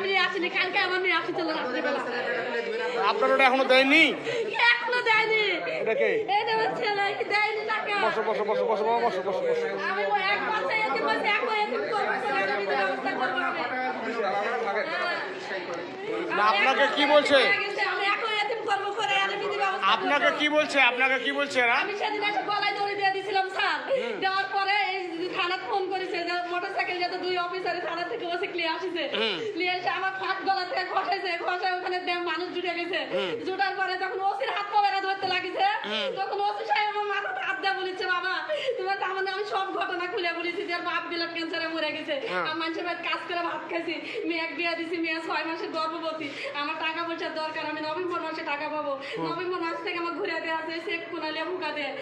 আমি নিয়ে আসিনি কালকে আমার নিয়ে আসি চলো রাত্রিবেলা আপনার ওটা এখনও দেয়নি এখনও দেয়নি? এটা কে? এটা আমার ছেলে কি দেয়নি টাকা বসো বসো বসো বসো বাবা, বসো বসো বসো। আমি ওই এক মাসে এতে বসে এক মাসে এতে করব আমি দিতে ব্যবস্থা করব হ্যাঁ। না, আপনাকে কি বলছে? আমি এক এতে করব করে আমি দিতে ব্যবস্থা আপনাকে কি বলছে? আপনাকে কি বলছে এরা? আমি সেদিন এসে গলায় দড়ি দিয়ে দিয়েছিলাম স্যার। দেওয়ার পরে এই থানা ফোন করেছে যে সাইকেল দুই অফিসারে থানা থেকে বসে ক্লিয়ে আসিছে। ক্লিয়ে এসে আমার ফাট গলা থেকে খসাইছে খসায় ওখানে দেহ মানুষ জুটে গেছে। জুটার পরে যখন ওসির হাত পাবেরা ধরতে লাগিছে তখন ওসি সাহেব আমার মাথাতে হাত দিয়ে বলেছে বাবা তোমার তার মানে আমি সব ঘটনা খুলে বলেছি যে বাপ বিলাপ ক্যান্সারে মরে গেছে। আমি মানুষের বাড়ি কাজ করে ভাত খাইছি মেয়ে এক বিয়া দিছি মেয়ে ছয় মাসের গর্ভবতী। আমার টাকা পয়সার দরকার আমি নভেম্বর মাসে টাকা পাবো। নভেম্বর মাস থেকে আমার ঘুরে দেওয়া আছে চেক কোনালিয়া ভুকা দেয়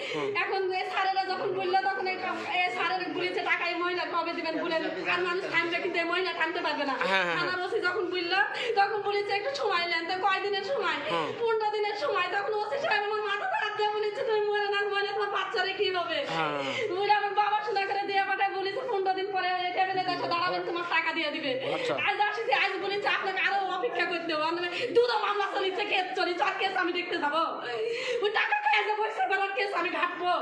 এখন এই স্যারেরা যখন বলল তখন এই কা- এই স্যারেরা বলেছে টাকা এই মহিলা কবে দিবেন বলেন আর মানুষ টানবে কিন্তু মহিলা টানতে পারবে না। হ্যাঁ, হ্যাঁ। থানার ওসি যখন বলল তখন বলেছে একটু সময় নেন তো কয় সময়? পনেরো দিনের সময় তখন ওসি সাহেব আমার মাথাতে হাত দিয়ে বলেছে তুমি মরে না মরে তোমার বাচ্চারে কি হবে হ্যাঁ। বলে আমার বাবা শোনা করে দিয়ে পাঠায় বলেছে পনেরো দিন পরে টেবিলে এসে দাঁড়াবেন তোমার টাকা দিয়ে দিবে। আচ্ছা। আজ আসিছি আজ বলেছে আপনাকে আরও অপেক্ষা করতে হবে। আমি দুটো মামলা চলিছে কেস চলিছে আর কেস আমি দেখতে যাব। ওই টাকা খেয়ে যাব কেস আমি ঘাটবো।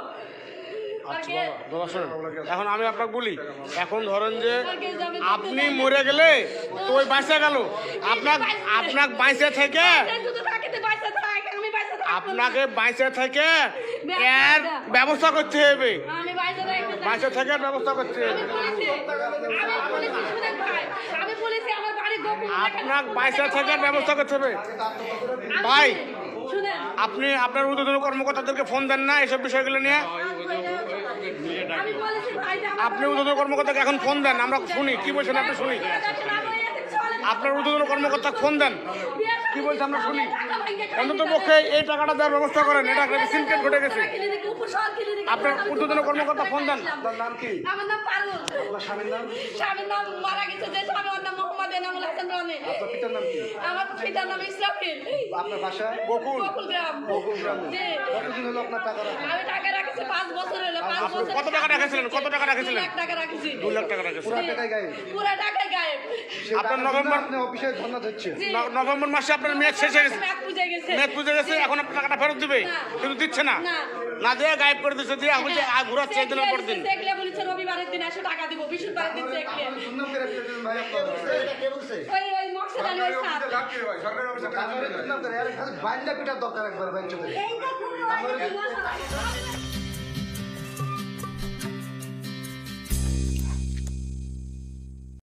আচ্ছা শোনেন। এখন আমি আপনাকে বলি এখন ধরেন যে আপনি মরে গেলে তো ওই বাঁচে গেল। আপনার আপনার বাইসে থেকে। আপনাকে বাইসে থেকে এর ব্যবস্থা করতে হবে। বাইসে থেকে ব্যবস্থা করতে হবে। বলেছি, আমি বলেছি, শুনেন ভাই, আমি বলেছি আমার বাড়ি গোপন আপনার বাইসে থেকে ব্যবস্থা করতে হবে। ভাই। আপনি আপনার ঊর্ধ্বতন কর্মকর্তাদেরকে ফোন দেন না এসব বিষয়গুলো নিয়ে? আপনি ঊর্ধ্বতন কর্মকর্তাকে এখন ফোন দেন আমরা শুনি। কি বলছেন আপনি শুনি? আপনার ঊর্ধ্বতন কর্মকর্তা ফোন দেন। কি বলছে আমরা শুনি? অন্তত পক্ষে এই টাকাটা দেওয়ার ব্যবস্থা করেন। এটা একটা সিনকেট ঘটে গেছে। আপনার ঊর্ধ্বতন কর্মকর্তা ফোন দেন। নাম কি? আমার নাম পারুল। আপনার স্বামীর নাম? স্বামীর নাম মারা গেছে যে স্বামী ওর নাম মোহাম্মদ আপনার পিতার নাম কি? আমার পিতার নাম ইসরাফিল আপনার বাসায় বকুল। বকুল গ্রাম। বকুল গ্রামে। জি। কতদিন হলো আপনার টাকা আমি টাকা রাখছি পাঁচ বছর হলো পাঁচ বছর কত টাকা রেখেছিলেন? কত টাকা রেখেছিলেন? দু লাখ টাকা রাখছি। দু লাখ টাকা রেখেছেন পুরা টাকায় গায়ে পুরো টাকায় গায়েব। আপনার নভেম্বর- আপনি অফিসে নভেম্বর মাসে আপনার মেয়াদ শেষ হয়ে গেছে। মেয়াদ পুজে গেছে। মেয়াদ পুজো গেছে এখন আপনার টাকাটা ফেরত দিবে কিন্তু দিচ্ছে না? না। দিয়ে গায়েব করে দিচ্ছে দিয়ে আর ঘুরাচ্ছে এই দিনের পর দিন দেখলে বলেছে রবিবারের দিন এসে টাকা দিব বৃহস্পতিবারের দিন চেক ওই ওই মকসদ আলী ওই বাইন্ডা পিটার দরকার একবার